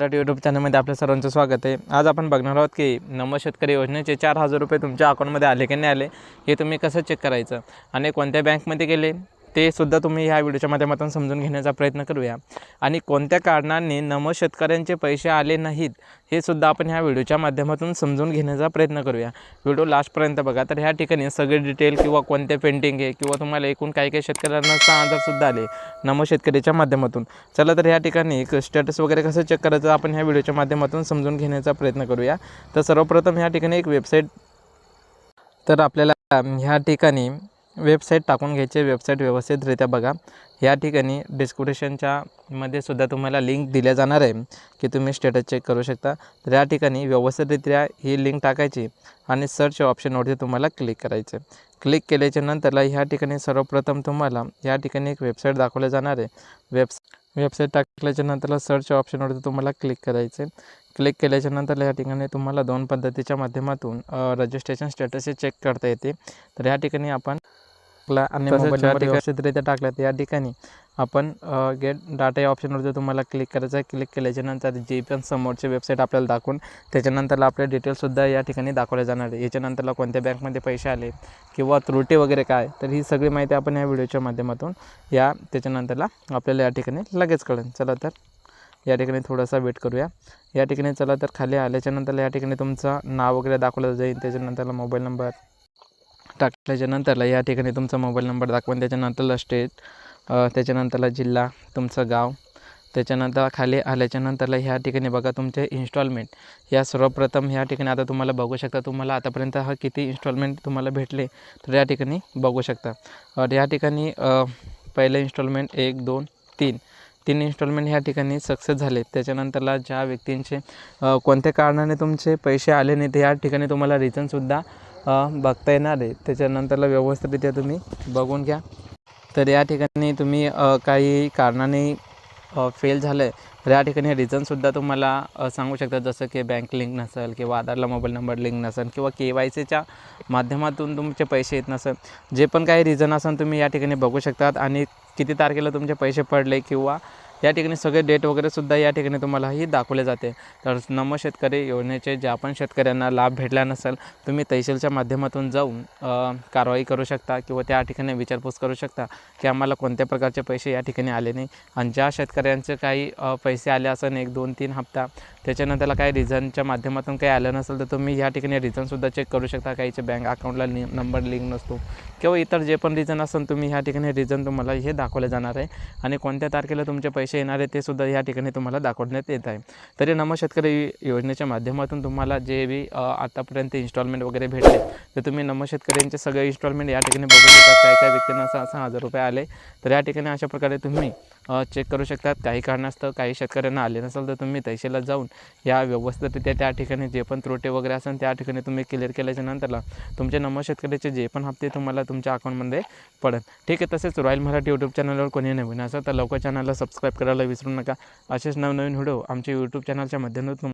Marathi YouTube चॅनलमध्ये आपल्या सर्वांचं स्वागत आहे. आज आपण बघणार आहोत की नम शेतकरी योजनेचे चार हजार रुपये तुमच्या अकाउंटमध्ये आले की नाही आले हे तुम्ही कसं चेक करायचं आणि कोणत्या बँकमध्ये गेले? ते सुद्धा तुम्ही ह्या व्हिडिओच्या माध्यमातून समजून घेण्याचा प्रयत्न करूया. आणि कोणत्या कारणाने नम शेतकऱ्यांचे पैसे आले नाहीत हे सुद्धा आपण ह्या व्हिडिओच्या माध्यमातून समजून घेण्याचा प्रयत्न करूया. व्हिडिओ लास्टपर्यंत बघा तर ह्या ठिकाणी सगळे डिटेल किंवा कोणते पेंटिंग आहे किंवा तुम्हाला एकूण काही काही शेतकऱ्यांना सहा हजारसुद्धा आले नम शेतकरीच्या माध्यमातून. चला तर ह्या ठिकाणी एक स्टेटस वगैरे कसं चेक करायचं आपण ह्या व्हिडिओच्या माध्यमातून समजून घेण्याचा प्रयत्न करूया. तर सर्वप्रथम ह्या ठिकाणी एक वेबसाईट तर आपल्याला ह्या ठिकाणी वेबसाईट टाकून घ्यायचे वेबसाईट व्यवस्थितरित्या बघा. या ठिकाणी डिस्क्रिप्शनच्या मध्ये सुद्धा तुम्हाला लिंक दिल्या जाणार आहे की तुम्ही स्टेटस चेक करू शकता. तर या ठिकाणी व्यवस्थितरित्या ही लिंक टाकायची आणि सर्च ऑप्शनवरती तुम्हाला क्लिक करायचं क्लिक केल्याच्या नंतरला ह्या ठिकाणी सर्वप्रथम तुम्हाला या ठिकाणी एक वेबसाईट दाखवल्या जाणार आहे. वेब्स वेबसाईट टाकल्याच्या नंतरला सर्च ऑप्शनवरती तुम्हाला क्लिक करायचं क्लिक केल्याच्यानंतर या ठिकाणी तुम्हाला दोन पद्धतीच्या माध्यमातून रजिस्ट्रेशन स्टेटस हे चेक करता येते. तर या ठिकाणी आपण टाकला आणि मोबाईल टाकला तर या ठिकाणी आपण गेट डाटा या ऑप्शनवरती तुम्हाला क्लिक करायचं आहे क्लिक केल्याच्यानंतर जे पण समोरचे वेबसाईट आपल्याला दाखवून त्याच्यानंतरला आपले डिटेल्ससुद्धा या ठिकाणी दाखवले जाणार आहे. याच्यानंतरला कोणत्या बँकमध्ये पैसे आले किंवा त्रुटी वगैरे काय तर ही सगळी माहिती आपण या व्हिडिओच्या माध्यमातून या त्याच्यानंतरला आपल्याला या ठिकाणी लगेच कळेल. चला तर या ठिकाणी थोडासा वेट करूया. या ठिकाणी चला तर खाली आल्याच्यानंतर या ठिकाणी तुमचं नाव वगैरे दाखवलं जाईल त्याच्यानंतरला मोबाईल नंबर टाकल्याच्यानंतरला या ठिकाणी तुमचा मोबाईल नंबर दाखवून त्याच्यानंतरला स्टेट त्याच्यानंतरला जिल्हा तुमचं गाव त्याच्यानंतर खाली आल्याच्यानंतरला ह्या ठिकाणी बघा तुमचे इन्स्टॉलमेंट या सर्वप्रथम ह्या ठिकाणी आता तुम्हाला बघू शकता तुम्हाला आतापर्यंत हा किती इन्स्टॉलमेंट तुम्हाला भेटले तर या ठिकाणी बघू शकता. या ठिकाणी पहिलं इन्स्टॉलमेंट एक दोन तीन. तीन इन्स्टॉलमेंट ह्या ठिकाणी सक्सेस झाले त्याच्यानंतरला ज्या व्यक्तींचे कोणत्या कारणाने तुमचे पैसे आले नाही ते या ठिकाणी तुम्हाला रिझनसुद्धा बघता येणार आहे. त्याच्यानंतरला व्यवस्थितरित्या तुम्ही बघून घ्या. तर या ठिकाणी तुम्ही काही कारणाने फेल झालं आहे तर या ठिकाणी रिझनसुद्धा तुम्हाला सांगू शकता जसं की बँक लिंक नसेल किंवा आधारला मोबाईल नंबर लिंक नसेल किंवा के वाय सीच्या माध्यमातून तुमचे पैसे येत नसेल. जे पण काही रिझन असेल तुम्ही या ठिकाणी बघू शकतात. आणि किती तारखेला तुमचे पैसे पडले किंवा या ठिकाणी सगळे डेट वगैरेसुद्धा या ठिकाणी तुम्हालाही दाखवले जाते. तर नम शेतकरी योजनेचे ज्या पण शेतकऱ्यांना लाभ भेटला नसेल तुम्ही तहसीलच्या माध्यमातून जाऊन कारवाई करू शकता किंवा त्या ठिकाणी विचारपूस करू शकता की आम्हाला कोणत्या प्रकारचे पैसे या ठिकाणी आले नाही. आणि ज्या शेतकऱ्यांचे काही पैसे आले असेल एक दोन तीन हप्ता त्याच्यानंतरला काही रिझनच्या माध्यमातून काही आलं नसेल तर तुम्ही या ठिकाणी रिझनसुद्धा चेक करू शकता. काहीचे बँक अकाउंटला नि नंबर लिंक नसतो. किंवा इतर जे पण रिझन असेल तुम्ही ह्या ठिकाणी रिझन तुम्हाला हे दाखवले जाणार आहे. आणि कोणत्या तारखेला तुमचे पैसे येणार आहे ते सुद्धा या ठिकाणी तुम्हाला दाखवण्यात येत आहे. तरी नम शेतकरी योजनेच्या माध्यमातून तुम्हाला जे बी आतापर्यंत इन्स्टॉलमेंट वगैरे भेटले तर तुम्ही नम शेतकऱ्यांचे सगळे इन्स्टॉलमेंट या ठिकाणी बघू शकता. काय काय व्यक्तींना सहा सहा हजार रुपये आले तर या ठिकाणी अशा प्रकारे तुम्ही चेक करू शकतात. काही कारणास्तव काही शेतकऱ्यांना आले नसेल तर तुम्ही तहसीलला जाऊन या व्यवस्थितरित्या त्या ठिकाणी जे पण त्रुटी वगैरे असेल त्या ठिकाणी तुम्ही क्लिअर केल्याच्या नंतरला तुमचे नमो शेतकऱ्याचे जे पण हप्ते तुम्हाला तुमच्या अकाउंटमध्ये पडेल. ठीक आहे तसेच रॉयल मराठी यूट्यूब चॅनलवर कोणी नवीन असेल तर लवकर चॅनलला सबस्क्राईब करायला विसरू नका. असेच नवनवीन व्हिडिओ आमच्या यूट्यूब चॅनलच्या माध्यमातून